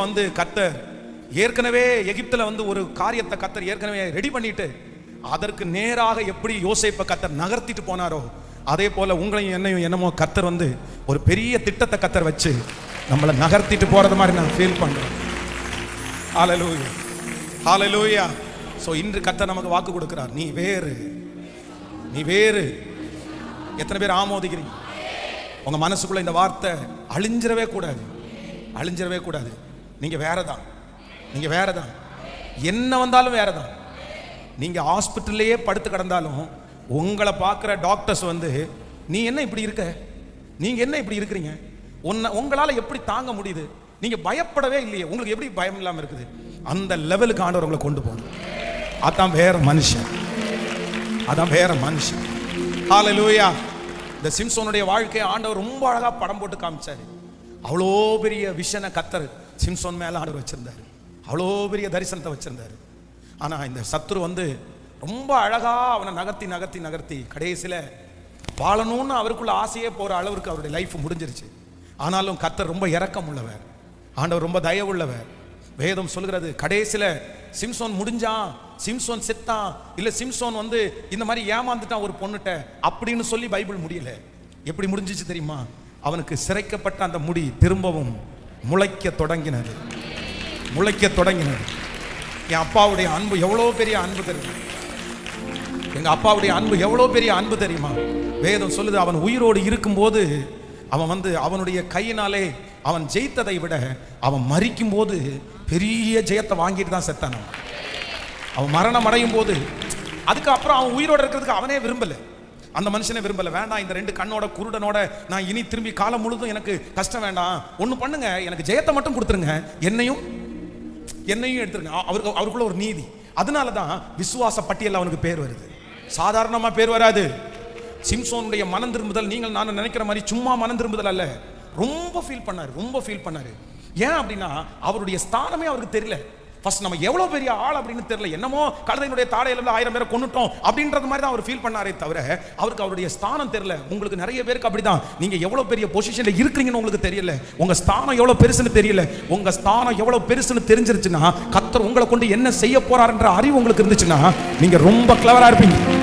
வந்து கத்தர் ஏற்கனவே எகிப்துல வந்து ஒரு காரியத்தை கத்தர் ஏற்கனவே ரெடி பண்ணிட்டு அதற்கு நேராக எப்படி யோசிப்ப கத்தர் நகர்த்திட்டு போனாரோ அதே போல உங்களையும் என்னையும் என்னமோ கத்தர் வந்து ஒரு பெரிய திட்டத்தை கத்தர் வச்சு நம்மளை நகர்த்திட்டு போறது மாதிரி நான் ஃபீல் பண்றேன். ஹாலலூயா ஹalleluya சோ இன்று கத்தர் நமக்கு வாக்கு கொடுக்கிறார். நீ வேறு. நீ வேறு. எத்தனை பேர் ஆமோதிக்கிறீங்க? உங்க மனசுக்குள்ள இந்த வார்த்தை அழிஞ்சிரவே கூடாது. அழிஞ்சிடவே கூடாது. நீங்கள் வேறு தான் நீங்கள் வேறு தான் என்ன வந்தாலும் வேறு தான் நீங்கள் ஹாஸ்பிட்டல்லையே படுத்து கிடந்தாலும் உங்களை பார்க்குற டாக்டர்ஸ் வந்து நீ என்ன இப்படி இருக்க? நீங்கள் என்ன இப்படி இருக்கிறீங்க? உன்னை உங்களால் எப்படி தாங்க முடியுது? நீங்கள் பயப்படவே இல்லையே. உங்களுக்கு எப்படி பயம் இல்லாமல் இருக்குது? அந்த லெவலுக்கு ஆண்டவர்களை கொண்டு போகணும். அதான் வேற மனுஷன். அதான் வேற மனுஷன். ஹalleluya இந்த சிம்சோனுடைய வாழ்க்கையை ஆண்டவர் ரொம்ப அழகாக படம் போட்டு காமிச்சாரு. அவ்வளோ பெரிய விஷனை கத்தர் சிம்சோன் மேலே ஆண்டவர் வச்சுருந்தார். அவ்வளோ பெரிய தரிசனத்தை வச்சுருந்தார். ஆனால் இந்த சத்ரு வந்து ரொம்ப அழகா அவனை நகர்த்தி நகர்த்தி நகர்த்தி கடைசியில் வாழணும்னு அவருக்குள்ள ஆசையே போகிற அளவுக்கு அவருடைய லைஃப் முடிஞ்சிருச்சு. ஆனாலும் கத்தர் ரொம்ப இறக்கம் உள்ளவர். ஆண்டவர் ரொம்ப தயவுள்ளவர் வேதம் சொல்கிறது கடைசியில் சிம்சோன் முடிஞ்சான் சிம்சோன் செத்தான் இல்லை சிம்சோன் வந்து இந்த மாதிரி ஏமாந்துட்டான் ஒரு பொண்ணுட்ட அப்படின்னு சொல்லி பைபிள் முடியல. எப்படி முடிஞ்சிச்சு தெரியுமா? அவனுக்கு சிறைக்கப்பட்ட அந்த முடி திரும்பவும் முளைக்க தொடங்கினது. முளைக்க தொடங்கினது. என் அப்பாவுடைய அன்பு எவ்வளோ பெரிய அன்பு தெரியுமா? எங்கள் அப்பாவுடைய அன்பு எவ்வளோ பெரிய அன்பு தெரியுமா? வேதம் சொல்லுது அவன் உயிரோடு இருக்கும்போது அவன் வந்து அவனுடைய கையினாலே அவன் ஜெயித்ததை விட அவன் மறிக்கும் போது பெரிய ஜெயத்தை வாங்கிட்டு தான் செத்தான் அவன். மரணம் அடையும் போது அதுக்கப்புறம் அவன் உயிரோட இருக்கிறதுக்கு அவனே விரும்பலை. அந்த மனுஷனை விரும்பல. வேண்டாம் இந்த ரெண்டு கண்ணோட குருடனோட நான் இனி திரும்பி காலம் முழுதும் எனக்கு கஷ்டம் வேண்டாம். ஒன்று பண்ணுங்க எனக்கு ஜெயத்தை மட்டும் கொடுத்துருங்க. என்னையும் என்னையும் எடுத்துருங்க. அவருக்கு அவருக்குள்ள ஒரு நீதி. அதனால தான் விசுவாச பட்டியல் அவனுக்கு பேர் வருது. சாதாரணமாக பேர் வராது. சிம்சோனுடைய மனம் திரும்புதல் நீங்கள் நான் நினைக்கிற மாதிரி சும்மா மனம் திரும்புதல் அல்ல. ரொம்ப ஃபீல் பண்ணார் ரொம்ப ஃபீல் பண்ணார். ஏன் அப்படின்னா அவருடைய ஸ்தானமே அவருக்கு தெரியல. ஃபர்ஸ்ட் நம்ம எவ்வளோ பெரிய ஆள் அப்படின்னு தெரியல. என்னமோ கழுதையினுடைய தாடையில இருந்து ஆயிரம் பேரை கொண்டுட்டோம் அப்படின்றது மாதிரி தான் அவர் ஃபீல் பண்ணாரே தவிர அவருக்கு அவருடைய ஸ்தானம் தெரியல. உங்களுக்கு நிறைய பேருக்கு அப்படிதான். நீங்க எவ்வளோ பெரிய பொசிஷன்ல இருக்கிறீங்கன்னு உங்களுக்கு தெரியல. உங்க ஸ்தானம் எவ்வளவு பெருசுன்னு தெரியல. உங்க ஸ்தானம் எவ்வளவு பெருசுன்னு தெரிஞ்சிருச்சுன்னா கத்தர் உங்களை கொண்டு என்ன செய்ய போறாருன்ற அறிவு உங்களுக்கு இருந்துச்சுன்னா நீங்க ரொம்ப கிளவரா இருப்பீங்க.